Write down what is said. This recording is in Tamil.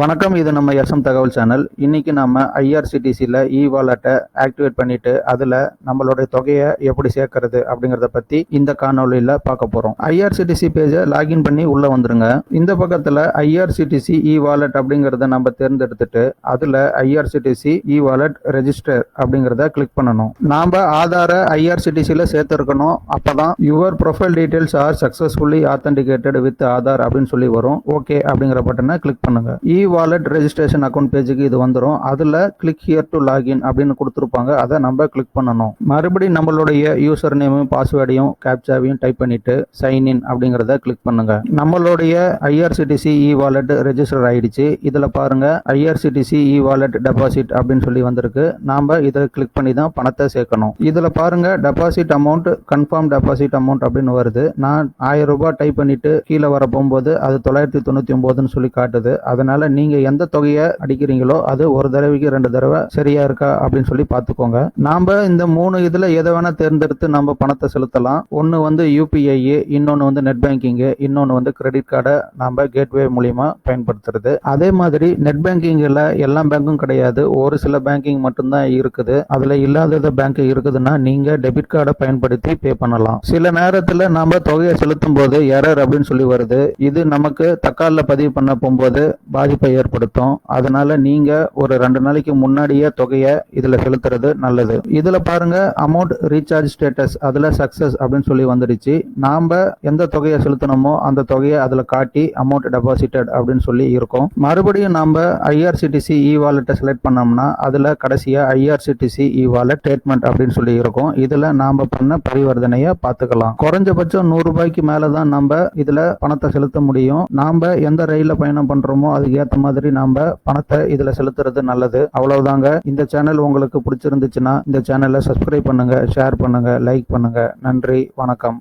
வணக்கம் இது நம்ம எஸ்எம் தகவல் சேனல். இன்னைக்கு நம்ம ஐஆர்சிடிசியில் இ வாலெட்டை ஆக்டிவேட் பண்ணிட்டு அதில் நம்மளுடைய தொகையை எப்படி சேர்க்கறது அப்படிங்கிறத பற்றி இந்த காணொலியில் பார்க்க போகிறோம் ஐஆர்சிடிசி பேஜை லாகின் பண்ணி உள்ளே வந்துருங்க. இந்த பக்கத்தில் ஐஆர்சிடிசி இ வாலெட் அப்படிங்கிறத நம்ம தேர்ந்தெடுத்துட்டு அதில் ஐஆர்சிடிசி இ வாலெட் ரெஜிஸ்டர் அப்படிங்கிறத கிளிக் பண்ணணும். நாம் ஆதார ஐஆர்சிடிசியில் சேர்த்துருக்கணும். அப்போ தான் your profile details are successfully authenticated with Aadhaar அப்படின்னு சொல்லி வரும். ஓகே அப்படிங்கிற பட்டனை கிளிக் பண்ணுங்கள் இ வாலெட் ரெஜிஸ்ட்ரேஷன் அக்கௌண்ட் பேஜுக்கு இது வந்துடும் அதில் கிளிக் ஹியர் டு லாகின் அப்படின்னு கொடுத்துருப்பாங்க. அதை நம்ம கிளிக் பண்ணணும். மறுபடியும் நம்மளுடைய யூசர் நேமும் பாஸ்வேர்டையும் கேப்சாவையும் டைப் பண்ணிட்டு சைன் இன் அப்படிங்கிறத கிளிக் பண்ணுங்க. நம்மளுடைய ஐஆர்சிடிசி இ வாலெட் ரெஜிஸ்டர் ஆயிடுச்சு. இதில் பாருங்க ஐஆர்சிடிசி இ வாலெட் டெபாசிட் அப்படின்னு சொல்லி வந்திருக்கு. நாம இதை கிளிக் பண்ணி தான் பணத்தை சேர்க்கணும். இதில் பாருங்க deposit amount confirm deposit amount அப்படின்னு வருது. நான் ஆயிரம் ரூபாய் டைப் பண்ணிட்டு கீழே வர போகும்போது அது தொள்ளாயிரத்தி தொண்ணூற்றி ஒம்போதுன்னு சொல்லி காட்டுது. அதனால நீங்க எந்த தொகையை அடிக்கிறீங்களோ அது ஒரு தடவைக்கு ரெண்டு தடவை சரியா இருக்கா அப்படின்னு சொல்லி பார்த்துக்கோங்க. நாம இந்த மூணு இதுல எதை வேணா தேர்ந்தெடுத்து நம்ம பணத்தை செலுத்தலாம். ஒன்னு வந்து யூபிஐ இன்னொன்னு வந்து நெட் பேங்கிங் இன்னொன்னு வந்து கிரெடிட் கார்டை நாம கேட்வே மூலியமா பயன்படுத்துறது. அதே மாதிரி நெட் பேங்கிங்ல எல்லா பேங்க்கும் கிடையாது. ஒரு சில பேங்கிங் மட்டும்தான் இருக்குது. அதுல இல்லாதத பேங்க் இருக்குதுன்னா நீங்க டெபிட் கார்டை பயன்படுத்தி பே பண்ணலாம். சில நேரத்துல நாம தொகையை செலுத்தும் போது எரர் அப்படின்னு சொல்லி வருது. இது நமக்கு தக்கால பதிவு பண்ண போகும்போது பாதிப்பு ஏற்படுத்தும். அதனால நீங்க ஒரு ரெண்டு நாளைக்கு முன்னாடியே தொகையை இதுல செலுத்துறது நல்லது. இதுல பாருங்க அமௌண்ட் ரீசார்ஜ் ஸ்டேட்டஸ் அதுல சக்சஸ் அப்படின்னு சொல்லி வந்துடுச்சு. நாம எந்த தொகையை செலுத்தணுமோ அந்த தொகையை அதுல காட்டி அமௌண்ட் டெபாசிட்டட் அப்படின்னு சொல்லி இருக்கும். மறுபடியும் நாம ஐஆர்சிடிசி இ வாலெட்டை செலக்ட் பண்ணோம்னா அதுல கடைசியா ஐஆர்சிடிசி இ வாலெட் ஸ்டேட்மெண்ட் அப்படின்னு சொல்லி இருக்கும். இதுல நாம பண்ண பரிவர்த்தனையை பார்த்துக்கலாம். குறைஞ்சபட்சம் நூறு ரூபாய்க்கு மேல தான் நம்ம இதுல பணத்தை செலுத்த முடியும். நாம எந்த ரயில்ல பயணம் பண்றோமோ அதுக்கு ஏத்த மாதிரி நாம பணத்தை இதுல செலுத்துறது நல்லது. அவ்வளவுதாங்க. இந்த சேனல் உங்களுக்கு பிடிச்சிருந்துச்சுன்னா இந்த சேனலை சப்ஸ்கிரைப் பண்ணுங்க ஷேர் பண்ணுங்க லைக் பண்ணுங்க. நன்றி வணக்கம்.